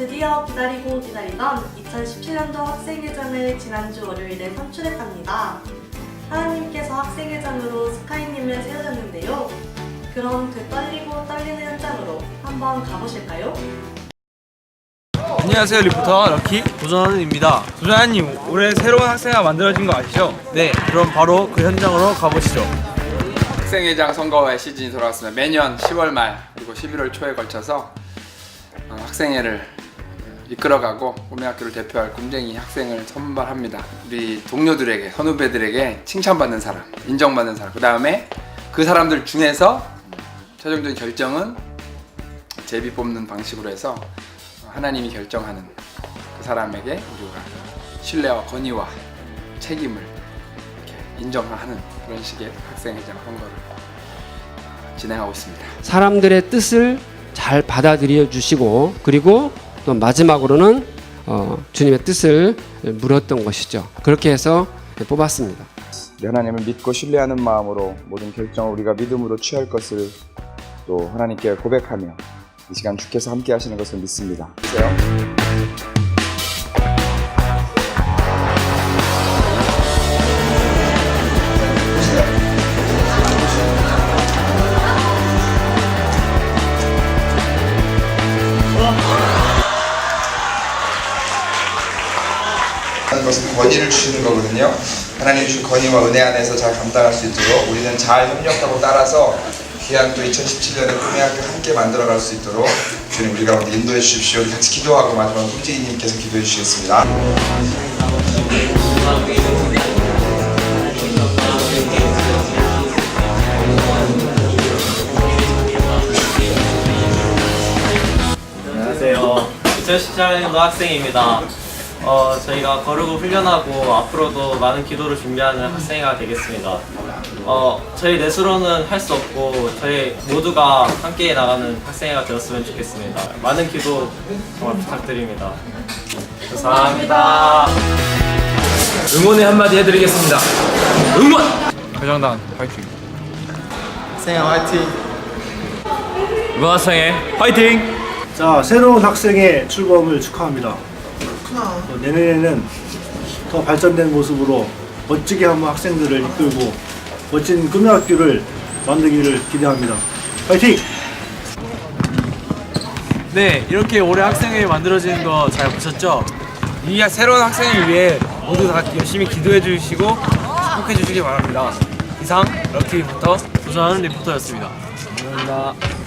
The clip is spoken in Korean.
드디어 기다리고 기다리던 2017년도 학생회장을 지난주 월요일에 선출했답니다. 하나님께서 학생회장으로 스카이님을 세우셨는데요. 그럼 그 떨리고 떨리는 현장으로 한번 가보실까요? 안녕하세요 리포터 럭키 도전원입니다 도전원님 올해 새로운 학생회가 만들어진 거 아시죠? 네 그럼 바로 그 현장으로 가보시죠 학생회장 선거의 시즌이 돌아왔습니다. 매년 10월 말 그리고 11월 초에 걸쳐서 어, 학생회를 이끌어가고 꿈의학교를 대표할 꿈쟁이 학생을 선발합니다. 우리 동료들에게 선후배들에게 칭찬받는 사람, 인정받는 사람. 그 다음에 그 사람들 중에서 최종적인 결정은 제비 뽑는 방식으로 해서 하나님이 결정하는 그 사람에게 우리가 신뢰와 권위와 책임을 인정하는 그런 식의 학생회장 선거를 진행하고 있습니다. 사람들의 뜻을 잘 받아들여 주시고 그리고 또 마지막으로는 어, 주님의 뜻을 물었던 것이죠. 그렇게 해서 뽑았습니다. 하나님을 믿고 신뢰하는 마음으로 모든 결정을 우리가 믿음으로 취할 것을 또 하나님께 고백하며 이 시간 주께서 함께 하시는 것을 믿습니다. 것은 권위를 주시는 거거든요. 하나님 주신 권위와 은혜 안에서 잘 감당할 수 있도록 우리는 잘 협력하고 따라서 귀한 또 2017년에 꿈의 학교 함께 만들어갈 수 있도록 주님 우리 가운데 인도해 주십시오. 우리 같이 기도하고 마지막 꿈지기님께서 기도해 주시겠습니다. 안녕하세요. 2017년도 학생입니다. 어, 저희가 거르고 훈련하고 앞으로도 많은 기도를 준비하는 학생회가 되겠습니다. 어, 저희 넷으로는 할 수 없고 저희 모두가 함께 나가는 학생회가 되었으면 좋겠습니다. 많은 기도 정말 부탁드립니다. 감사합니다. 응원의 한마디 해드리겠습니다 응원! 회장단 화이팅 학생회 화이팅! 이번 학생회 화이팅! 자, 새로운 학생의 출범을 축하합니다. 어, 내년에는 더 발전된 모습으로 멋지게 한번 학생들을 이끌고 멋진 꿈의 학교를 만들기를 기대합니다. 파이팅! 네 이렇게 올해 학생회 만들어지는 거 잘 보셨죠? 이 새로운 학생을 위해 모두 다 열심히 기도해 주시고 축복해 주시기 바랍니다 이상 럭키 리포터 도전 리포터였습니다 감사합니다